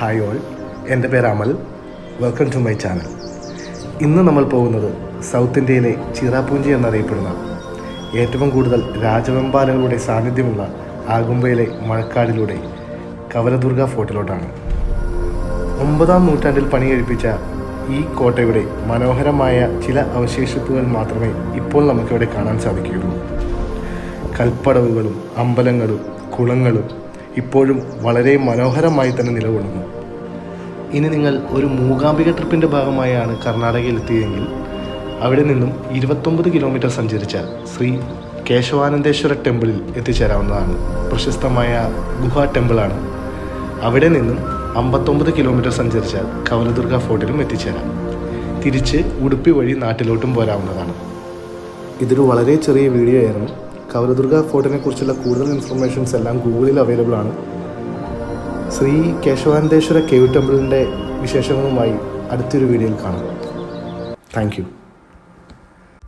Hi all എന്റെ പേര് Amal. Welcome to my channel ഇന്ന് നമ്മൾ പോകുന്നത് സൗത്ത് ഇന്ത്യയിലെ ചിറാപൂഞ്ചി എന്നറിയപ്പെടുന്ന ഏറ്റവും കൂടുതൽ രാജവെമ്പാലകളുടെ സാന്നിധ്യമുള്ള ആകുമ്പയിലെ മഴക്കാടിലൂടെ കവലദുർഗ ഫോർട്ടിലോട്ടാണ്. ഒമ്പതാം നൂറ്റാണ്ടിൽ പണി കഴിപ്പിച്ച ഈ കോട്ടയുടെ മനോഹരമായ ചില അവശേഷിപ്പുകൾ മാത്രമേ ഇപ്പോൾ നമുക്കിവിടെ കാണാൻ സാധിക്കുകയുള്ളൂ. കൽപ്പടവുകളും അമ്പലങ്ങളും കുളങ്ങളും ഇപ്പോഴും വളരെ മനോഹരമായി തന്നെ നിലകൊള്ളുന്നു. ഇനി നിങ്ങൾ ഒരു മൂകാംബിക ട്രിപ്പിന്റെ ഭാഗമായാണ് കർണാടകയിൽ എത്തിയതെങ്കിൽ അവിടെ നിന്നും ഇരുപത്തൊമ്പത് കിലോമീറ്റർ സഞ്ചരിച്ചാൽ ശ്രീ കേശവാനന്ദേശ്വര ടെമ്പിളിൽ എത്തിച്ചേരാവുന്നതാണ്. പ്രശസ്തമായ ഗുഹ ടെമ്പിളാണ്. അവിടെ നിന്നും അമ്പത്തൊമ്പത് കിലോമീറ്റർ സഞ്ചരിച്ചാൽ കവലദുർഗ ഫോർട്ടിലും എത്തിച്ചേരാം. തിരിച്ച് ഉടുപ്പി വഴി നാട്ടിലോട്ടും പോരാവുന്നതാണ്. ഇതൊരു വളരെ ചെറിയ വീഡിയോ ആയിരുന്നു. കവലദുർഗ ഫോർട്ടിനെ കുറിച്ചുള്ള കൂടുതൽ ഇൻഫർമേഷൻസ് എല്ലാം ഗൂഗിളിൽ അവൈലബിൾ ആണ്. ശ്രീ കേശവാനന്ദേശ്വര കേവ് ടെമ്പിളിന്റെ വിശേഷങ്ങളുമായി അടുത്തൊരു വീഡിയോയിൽ കാണാം. താങ്ക്